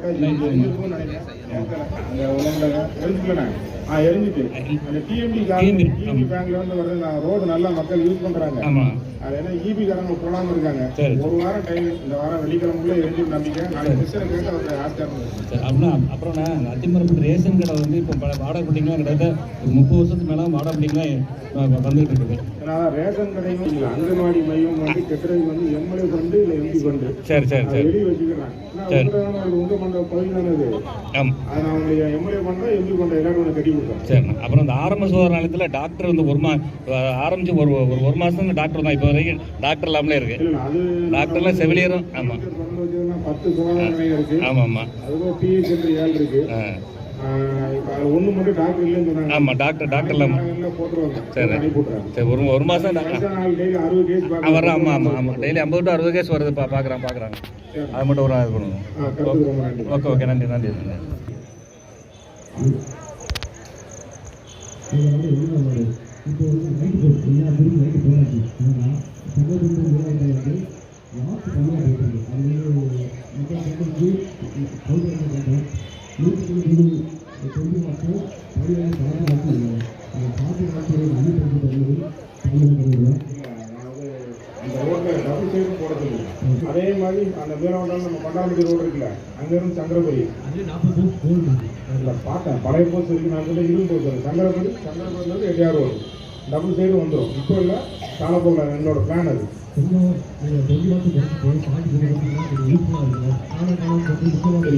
来ないように。அந்த எரிஞ்சுக்கலண்ணே ஆ எரிஞ்சிட்டு. அந்த TMT TMT பேங்க்ல இருந்து வருது நான் ரோடு நல்லா மக்கள் யூஸ் பண்றாங்க. அது என்ன இபி காரங்க போடாம இருக்காங்க. ஒரு வாரம் டைம் இந்த வாரம் வெள்ளிக்கிழமைக்குள்ள எரிஞ்சு நம்பிக்கை. நாளைக்கு மிஸ்டர் கேட்டு அவர் ஆஸ்காரம் சரி அப்படின்னா ரேஷன் கடை வந்து இப்போ வாடகை பிடிக்கலாம் கிட்டத்தட்ட ஒரு முப்பது வருஷத்துக்கு மேலே வாடகை பிடிக்கலாம் வந்துட்டு இருக்குது. ஏன்னா ரேஷன் கடையும் இல்ல அங்கன்வாடி மையம் வந்து கெட்டுறதுக்கு வந்து எம்எல்ஏ ஃபண்டு இல்லை எம்பி ஃபண்டு சரி சரி சரி. வெளியே. உங்க பகுதி தானே ஆமாம் அதை நான் உங்களுக்கு எம்எல்ஏ பண்றேன் எம்பி பண்றேன் எல்லாரும் ஒன்று கட்டி கொடுத்தேன் சரிண்ணா. அப்புறம் இந்த ஆரம்ப சுகாதார நிலையத்தில் டாக்டர் வந்து ஒரு மா ஆரம்பிச்சு ஒரு ஒரு ஒரு மாதம் டாக்டர் தான். இப்போ வரைக்கும் டாக்டர் இல்லாமலே இருக்கு. அது டாக்டர்லாம் செவிலியரும் ஆமாம் திறந்து வச்சதுன்னா பத்து சுகாதார நிலையம் இருக்கு ஆமாம் ஆமாம் அதுவும் பிஹெச் சென்டர் ஏழு இருக்கு. ஆ. ஆஹ் இப்ப அது ஒண்ணு மட்டும் டாக்டர் இல்லைன்னு சொன்னாங்க. ஆமாம் டாக்டர் டாக்டர் இல்லாமல் சரி. சரி ஒரு ஒரு மாதம் வர்றேன் ஆமாம் ஆமாம் ஆமாம் டெய்லி ஐம்பது டு அறுபது கேஸ் வருது பா பார்க்குறான் பார்க்குறாங்க அது மட்டும் ஒரு இது பண்ணுவோம். Okay okay. நன்றி நன்றி நன்றி. இப்போ வந்து நைட்டு போட்டு எல்லா பேரும் நைட்டு போயாச்சு ஆனால் சகோதரர்கள் விளையாட்டு லாஸ்ட் கம்மியாக போயிட்டாங்க அது வந்து மக்கள் வந்து சௌகரியம் கேட்டோம் நூற்றி இருபது சொல்லி மட்டும் பரிவான பாதுகாப்பு இல்லை அந்த பாதுகாப்பு அனுப்பி தருவது தமிழக அந்த ரோட்ல டபுள் சைடு போட சொல்லுங்க அதே மாதிரி அந்த வீரவட்டம் நம்ம கொண்டாம்பட்டி ரோடு இருக்குல்ல அங்க இருந்து சங்கரபுரி இல்ல பார்த்தேன் பழைய போஸ்ட் இருக்கு நான் சொல்ல இரும்பு இருக்கு சங்கரபுரி சங்கரபுரில இருந்து எட்டியார் ரோடு. டபுள் சைடு வந்துடும் இப்போ இல்லை காலப்போக்கில் என்னோட பிளான் அது. இல்ல முக்கியமாக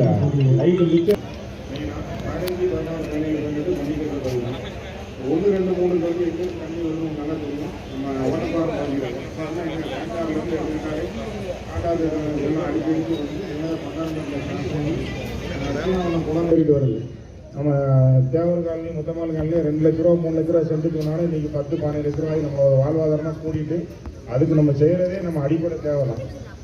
லைட் மிச்சம் பதினஞ்சு பதினாறு பதினேழு வந்துட்டு மணிக்கட்டு பதினஞ்சு ஒன்று ரெண்டு மூணு கல்வி இருக்கு தண்ணி வந்து உங்களுக்கு நல்லா தெரியும். நம்ம ஓட்டப்பாறை பகுதியில். காட்டாறுலேருந்து போயிட்டு வருது நம்ம தேவர் காலனி முத்தமால் காலனி ரெண்டு லட்ச ரூபா மூணு லட்ச ரூபா சென்ட்டுக்கு வேணாலும் இன்னைக்கு பத்து பதினஞ்சு லட்ச ரூபாய் நம்மளோட வாழ்வாதாரமாக கூட்டிட்டு அதுக்கு நம்ம செய்கிறதே நம்ம அடிப்படை தேவை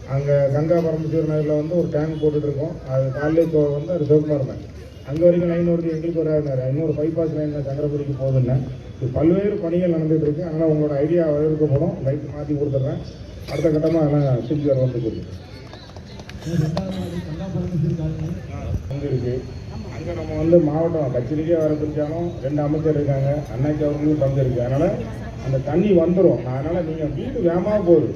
அங்கே கங்கா பரமேஸ்வரர் நகரில் வந்து ஒரு டேங்க் போட்டுட்ருக்கோம் அது காலையில் இப்போ வந்து அது சிவகுமார் தான் அங்கே வரைக்கும் லைன் வருது எங்களுக்கு வராது இன்னொரு பைபாஸ் லைன் சங்கரபுரிக்கு போகுதுன்னு இது பல்வேறு பணிகள் நடந்துகிட்ருக்கு இருக்கு அதனால் உங்களோட ஐடியா வரவேற்கப்படும் லைட் மாற்றி கொடுத்துட்றேன் அடுத்த கட்டமாக அதெல்லாம் சிபிஆர் வந்து கொடுக்கும் அங்கே இருக்கு அங்கே நம்ம வந்து மாவட்டம் கச்சேரிக்கே வர பிடிச்சாலும் ரெண்டு அமைச்சர் இருக்காங்க. அன்னைக்கு அவர்களும் பங்கு இருக்கு அதனால அந்த தண்ணி வந்துடும் அதனால நீங்கள் வீட்டு வேகமாக போகுது.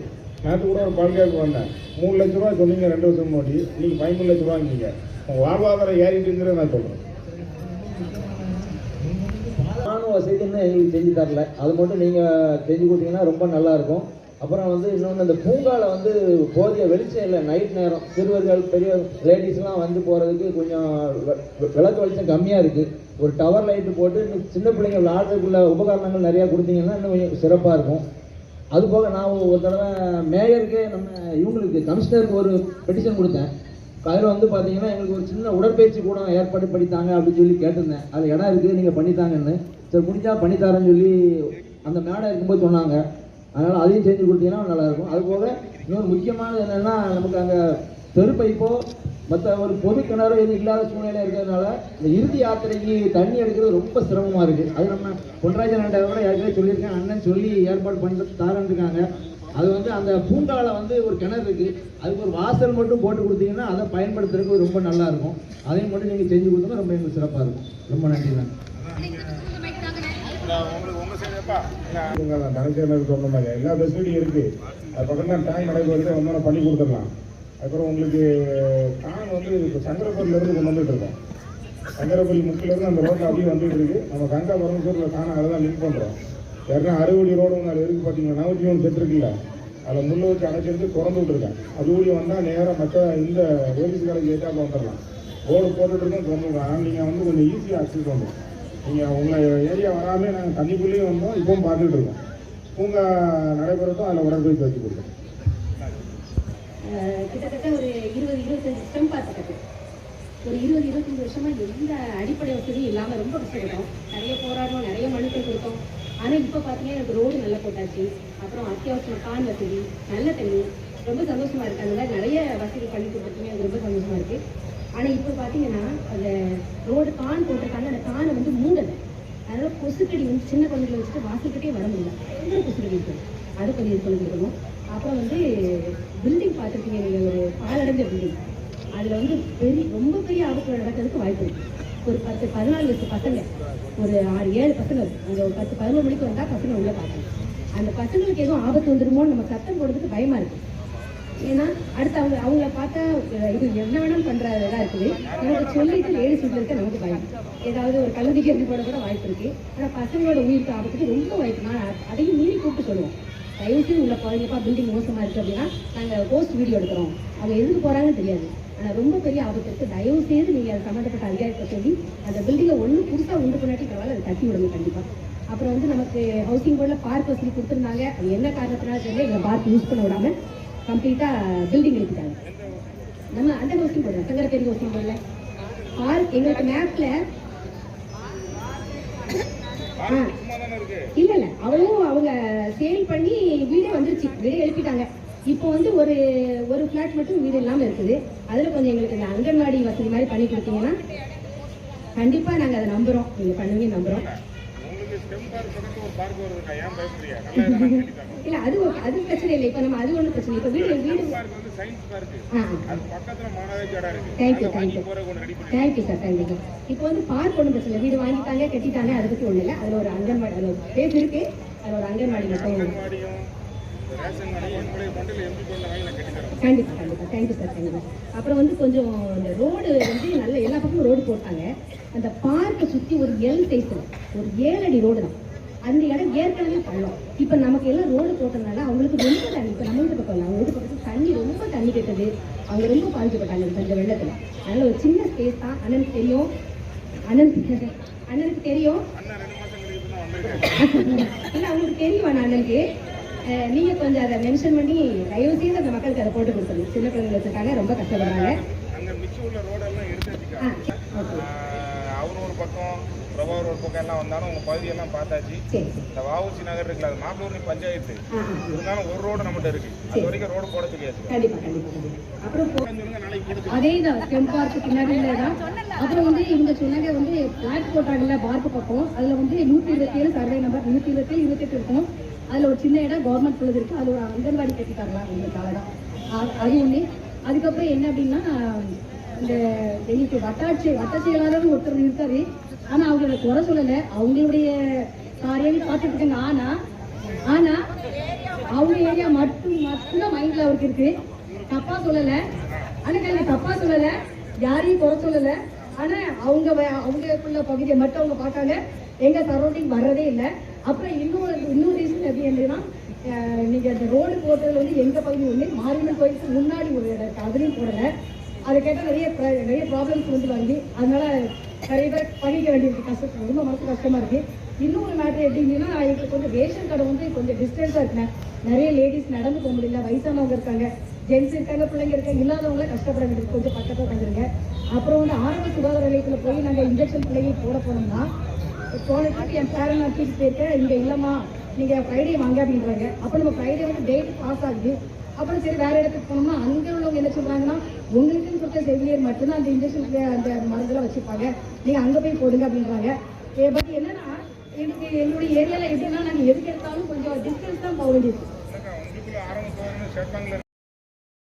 நேற்று கூட ஒரு பல்கேக்கு வந்தேன். மூணு லட்ச ரூபா சொன்னீங்க ரெண்டு வருஷம் முன்னாடி. நீங்கள் பதிமூணு லட்ச ரூபாய்ங்க உங்கள் வாழ்வாதாரம் ஏறிட்டுங்கிறத நான் சொல்கிறேன் ராணுவ வசதின்னு எங்களுக்கு செஞ்சு தரல. அது மட்டும் நீங்கள் செஞ்சு கொடுத்தீங்கன்னா ரொம்ப நல்லா இருக்கும். அப்புறம் வந்து இன்னொன்று இந்த பூங்காவில் வந்து போதிய வெளிச்சம் இல்லை நைட் நேரம். சிறுவர்கள் பெரிய லேடிஸ்லாம் வந்து போகிறதுக்கு கொஞ்சம் விளக்கு வெளிச்சம் கம்மியாக இருக்குது ஒரு டவர் லைட்டு போட்டு இன்னும் சின்ன பிள்ளைங்க விளாட்றதுக்குள்ள உபகரணங்கள் நிறையா கொடுத்தீங்கன்னா இன்னும் கொஞ்சம் சிறப்பாக இருக்கும். அது போக நான் ஒரு தடவை மேயருக்கே நம்ம இவங்களுக்கு கமிஷனருக்கு ஒரு பெட்டிஷன் கொடுத்தேன். அதில் வந்து பார்த்தீங்கன்னா எங்களுக்கு ஒரு சின்ன உடற்பயிற்சி கூட ஏற்பாடு பண்ணித்தாங்க அப்படின்னு சொல்லி கேட்டிருந்தேன். அது இடம் இருக்குது நீங்கள் பண்ணித்தாங்கன்னு சரி முடிஞ்சால் பண்ணித்தாரேன்னு சொல்லி அந்த மேடம் இருக்கும்போது சொன்னாங்க. அதனால் அதையும் செஞ்சு கொடுத்தீங்கன்னா நல்லாயிருக்கும். அது போக இன்னொரு முக்கியமானது என்னென்னா நமக்கு அங்கே தெருப்பைப்போ மற்ற ஒரு பொது கிணறு எதுவும் இல்லாத சூழ்நிலை இருக்கிறதுனால இந்த இறுதி யாத்திரைக்கு தண்ணி எடுக்கிறது ரொம்ப சிரமமாக இருக்குது அது நம்ம பொன்ராஜன் அண்ணன் கூட ஏற்கனவே சொல்லியிருக்கேன் அண்ணன் சொல்லி ஏற்பாடு பண்ணிட்டு தாரன்னு இருக்காங்க அது வந்து அந்த பூண்டாவில் வந்து ஒரு கிணறு இருக்குது அதுக்கு ஒரு வாசல் மட்டும் போட்டு கொடுத்தீங்கன்னா அதை பயன்படுத்துறதுக்கு ரொம்ப நல்லாயிருக்கும். அதையும் மட்டும் நீங்கள் செஞ்சு கொடுத்தோம்னா ரொம்ப எங்களுக்கு சிறப்பாக இருக்கும். ரொம்ப நன்றி தான் கணக்கு சொன்ன மாதிரி எல்லா ஃபெசிலிட்டியும் இருக்குது அது பக்கத்தில் டேங்க் நடைபெறுது வந்தோம் பண்ணி கொடுத்துடலாம் அப்புறம் உங்களுக்கு கான் வந்து இப்போ சங்கரபுரில கொண்டு வந்துட்டு இருக்கோம் சங்கரபுரி முக்கிலேருந்து அந்த ரோட்டில் அப்படியே வந்துட்டு இருக்கு நம்ம கங்கா பரமேஸ்வரில் காண அதை தான் லிங்க் பண்ணுறோம் யாருன்னா அறுபடி ரோடு ஒன்று அது இருக்கு பார்த்தீங்கன்னா நூற்றி மூணு செட் இருக்குல்ல அதில் முள்ள வச்சு அடைச்சிருந்து திறந்து விட்டுருக்கேன் அது ஊழி வந்தால் நேராக மற்ற இந்த போலீஸ் காலேஜ் ஏற்றாப்ப வந்துடலாம் ரோடு போட்டுட்டு இருக்கோம் திறந்து விடுறோம் ஆனால் நீங்கள் வந்து கொஞ்சம் ஈஸியாக அக்சஸ் பண்ணுறோம் நீங்கள் உங்கள் ஏரியா வராமல் நாங்கள் தண்ணிக்குள்ளேயும் வந்தோம் இப்பவும் பார்த்துட்டு இருக்கோம். பூங்கா நடைபெறட்டும் அதில் உடற்பயிற்சி வச்சு கொடுத்தோம் அஹ் கிட்டத்தட்ட ஒரு இருபது இருபத்தஞ்சு ஸ்டெம் பார்த்துக்கிட்டு. ஒரு இருபது இருபத்தஞ்சு வருஷமாக எந்த அடிப்படை வசதியும் இல்லாமல் ரொம்ப கஷ்டப்பட்டோம். நிறைய போராடணும் நிறைய மனுக்கள் கொடுத்தோம். ஆனால் இப்போ பார்த்தீங்கன்னா எனக்கு ரோடு நல்லா போட்டாச்சு. அப்புறம் அத்தியாவசியம் கான் வசதி நல்ல தண்ணி. ரொம்ப சந்தோஷமாக இருக்குது அந்த மாதிரி நிறைய வசதி பண்ணி கொடுத்துருக்கீங்க எனக்கு ரொம்ப சந்தோஷமாக இருக்குது ஆனால் இப்போ பார்த்தீங்கன்னா அந்த ரோடு கான் போட்டிருக்காங்க அந்த கானை வந்து மூடலை. அதனால கொசுக்கடி வந்து சின்ன குழந்தைகளை வச்சுட்டு வாசல்கிட்டே வர முடியல. ரொம்ப கொசுக்கடி இருக்கும் அது கொஞ்சம் இது பண்ணிருக்கணும் அப்புறம் வந்து பில்டிங் பார்த்துருக்கீங்க நீங்கள் ஒரு பாலடைஞ்ச பில்டிங் அதில் வந்து பெரிய ரொம்ப பெரிய வாய்ப்பு இருக்குது ஒரு பத்து பதினாலு வயசு பசங்க ஒரு ஆறு ஏழு பசங்க அங்கே ஒரு பத்து பதினொரு மணிக்கு வந்தால் பசங்க உள்ளே பார்க்கணும். அந்த பசங்களுக்கு எதுவும் ஆபத்து வந்துடுமோன்னு நம்ம சத்தம் போடுறதுக்கு பயமாக இருக்குது ஏன்னா அடுத்து அவங்க அவங்கள பார்த்தா இது என்ன வேணாலும் பண்ணுறதா இருக்குது. நமக்கு சொல்லிட்டு லேடிஸ் வீட்டில் இருக்க நமக்கு பயம். ஏதாவது ஒரு கல்லூரிக்கு இருந்து போட கூட வாய்ப்பு இருக்கு. ஆனால் பசங்களோட உயிருக்கு ஆபத்துக்கு ரொம்ப வாய்ப்பு. நான் அதையும் மீறி கூப்பிட்டு சொல்லுவோம். தயவுசெய்து உள்ள குழந்தைப்பா பில்டிங் மோசமாக இருக்குது அப்படின்னா நாங்கள் போஸ்ட் வீடியோ எடுக்கிறோம். அவங்க எதுக்கு போகிறாங்கன்னு தெரியாது. ஆனால் ரொம்ப பெரிய ஆபத்து இருக்குது தயவு செய்து நீங்கள் அது சம்மந்தப்பட்ட அதிகாரத்தை சொல்லி அந்த பில்டிங்கை ஒன்று புதுசாக உண்டு பண்ணாட்டி பரவாயில்ல அதை தட்டி விடுங்க கண்டிப்பாக அப்புறம் வந்து நமக்கு ஹவுசிங் போர்டில் பார்க் வசதி கொடுத்துருந்தாங்க. அது என்ன காரணத்தினால தெரியல. எங்கள் பார்க் யூஸ் பண்ண விடாம கம்ப்ளீட்டாக பில்டிங் எழுப்பிட்டாங்க நம்ம அந்த ஹவுசிங் போர்டு பெரிய ஹவுசிங் போர்டில் ஆர் எங்களுக்கு மேப்ல ஆ இல்ல இல்ல அவளும் அவங்க சேல் பண்ணி வீடே வந்துருச்சு. வீடே எழுப்பிட்டாங்க. இப்போ வந்து ஒரு ஒரு ஃபிளாட் மட்டும் வீடு இல்லாமல் இருக்குது. அதில் கொஞ்சம் எங்களுக்கு இந்த அங்கன்வாடி வசதி மாதிரி பண்ணி கொடுத்தீங்கன்னா கண்டிப்பாக நாங்கள் அதை நம்புகிறோம் நீங்கள் பண்ணுவீங்க நம்புகிறோம் இல்ல அது அது பிரச்சனை இல்லை. இப்போ நம்ம அது ஒன்றும் பிரச்சனை இப்போ வீடு வீடு thank you thank you thank you sir thank you இப்போ வந்து பார்க் ஒன்றும் பிரச்சனை வீடு வாங்கிட்டாங்க கட்டிட்டாங்க அதை ஒன்றும் இல்லை. அதில் ஒரு அங்கன்வாடி இருக்கு. ஒரு அங்கன்வாடி மட்டும் அங்கன்வாடியும் இந்த ரேஷன் கடையும் என்னுடைய பண்டில் எம்பி பண்ண வாங்கி நான் கட்டி தரேன் கண்டிப்பா கண்டிப்பா. தேங்க்யூ சார் தேங்க்யூ அப்புறம் வந்து கொஞ்சம் இந்த ரோடு வந்து நல்ல எல்லா பக்கமும் ரோடு போட்டாங்க. அந்த பார்க்கை சுற்றி ஒரு எல் சைஸில் ஒரு ஏழு அடி ரோடு தான். அந்த இடம் ஏற்கனவே பள்ளம். இப்போ நமக்கு எல்லாம் ரோடு போட்டதுனால அவங்களுக்கு ரொம்ப தண்ணி இப்போ நம்ம வீட்டு பக்கம் அவங்க வீட்டு பக்கத்தில் தண்ணி ரொம்ப தண்ணி கெட்டது. அவங்க ரொம்ப பாதிக்கப்பட்டாங்க இந்த வெள்ளத்தில். அதனால ஒரு சின்ன ஸ்பேஸ் தான். அண்ணனுக்கு தெரியும். அண்ணனுக்கு அண்ணனுக்கு தெரியும். இல்லை அவங்களுக்கு தெரியும் அண்ணா அண்ணனுக்கு. அஹ் நீங்க கொஞ்சம் அதை மென்ஷன் பண்ணி தயவு செய்து அந்த மக்களுக்கு அதை போட்டு கொடுத்துருங்க சின்ன பிள்ளைங்க வச்சிருக்காங்க ரொம்ப கஷ்டப்படுறாங்க. அங்க மிச்சம் உள்ள ரோடெல்லாம் எடுத்து ஆ வச்சுக்கா ஓகே அவர் ஒரு பக்கம் பிரபாகர் ஒரு பக்கம் எல்லாம் வந்தாலும் உங்க பகுதியெல்லாம் பார்த்தாச்சு. இந்த வாவுசி நகர் இருக்குல்ல அது மாப்பிளூர்னி பஞ்சாயத்து. இருந்தாலும் ஒரு ரோடு நம்மகிட்ட இருக்கு. அது வரைக்கும் ரோடு போட தெரியாது. அதே தான் ஸ்டெம் பார்க்கு பின்னாடியில தான். அப்புறம் வந்து இவங்க சொன்னாங்க வந்து பிளாட் போட்டாங்கல்ல பார்க்கு பக்கம். அதுல வந்து நூத்தி இருபத்தி ஏழு சர்வே நம்பர் நூத்தி இருபத்தி ஏழு இருபத்தெட்டு இருக்கும். அதில் ஒரு சின்ன இடம் கவர்மெண்ட் உள்ளது இருக்குது அது ஒரு அங்கன்வாடி கட்டி தரலாம் எங்களுக்காக தான். அ- அது அதுக்கப்புறம் என்ன அப்படின்னா இந்த எங்களுக்கு வட்டாட்சி வட்ட செயலாளர் ஒருத்தர் இருக்காரு. ஆனால் அவங்களோட குறை சொல்லலை. அவங்களுடைய காரியம் பார்த்துட்டு இருக்காங்க. ஆனால் அவங்க ஏரியா மட்டும் மட்டும்தான் மைண்டில் அவருக்கு இருக்கு. தப்பாக சொல்லலை. ஆனால் நான் தப்பாக சொல்லலை. யாரையும் குறை சொல்லலை. ஆனால் அவங்க அவங்களுக்குள்ள பகுதியை மட்டும் அவங்க பார்க்காங்க எங்கள் சரௌண்டிங் வர்றதே இல்லை. அப்புறம் இன்னொரு இன்னொரு ரீசன் எப்படி அப்படின்னா நீங்கள் அந்த ரோடு போட்டது வந்து எங்க பகுதி ஒண்ணு மாரியம்மன் கோயிலுக்கு முன்னாடி ஒரு இடம் இருக்கு. அதுலயும் போடல. அதை கேட்டால் நிறைய ப்ர- நிறைய ப்ராப்ளம்ஸ் வந்து வாங்கி அதனால நிறைய பேர் பகிக்க வேண்டியிருக்கு. கஷ்டம் ரொம்ப மனசு கஷ்டமா இருக்கு. இன்னொரு மேட்ரு எப்படின்னா எங்களுக்கு வந்து ரேஷன் கடை வந்து கொஞ்சம் டிஸ்டன்ஸாக இருக்குண்ணே. நிறைய லேடிஸ் நடந்து போக முடியல வயசானவங்க இருக்காங்க. ஜென்ஸ் இருக்காங்க பிள்ளைங்க இருக்காங்க இல்லாதவங்கள கஷ்டப்பட வேண்டியது கொஞ்சம் பக்கத்தில் தந்துருங்க அப்புறம் வந்து ஆரம்ப சுகாதார நிலையத்தில் போய் நாங்கள் இன்ஜெக்ஷன் பிள்ளைங்க போட போனோம்னா போனதுக்கு என் பேரன் நான் தூக்கிட்டு போயிருக்கேன் இங்கே இல்லைம்மா நீங்கள் ஃப்ரைடே வாங்க அப்படின்றாங்க. அப்போ நம்ம ஃப்ரைடே வந்து டேட் பாஸ் ஆகுது. அப்புறம் சரி வேறு இடத்துக்கு போனோம்னா அங்கே உள்ளவங்க என்ன சொல்கிறாங்கன்னா உங்களுக்குன்னு கொடுத்த செவிலியர் மட்டும்தான் அந்த இன்ஜெக்ஷனுக்கு அந்த மருந்தெல்லாம் வச்சுருப்பாங்க நீங்கள் அங்கே போய் போடுங்க அப்படின்றாங்க. பட் என்னன்னா எனக்கு எங்களுடைய ஏரியாவில் எப்படின்னா நாங்கள் எதுக்கு எடுத்தாலும் கொஞ்சம் டிஸ்டன்ஸ் தான் போக வேண்டியது.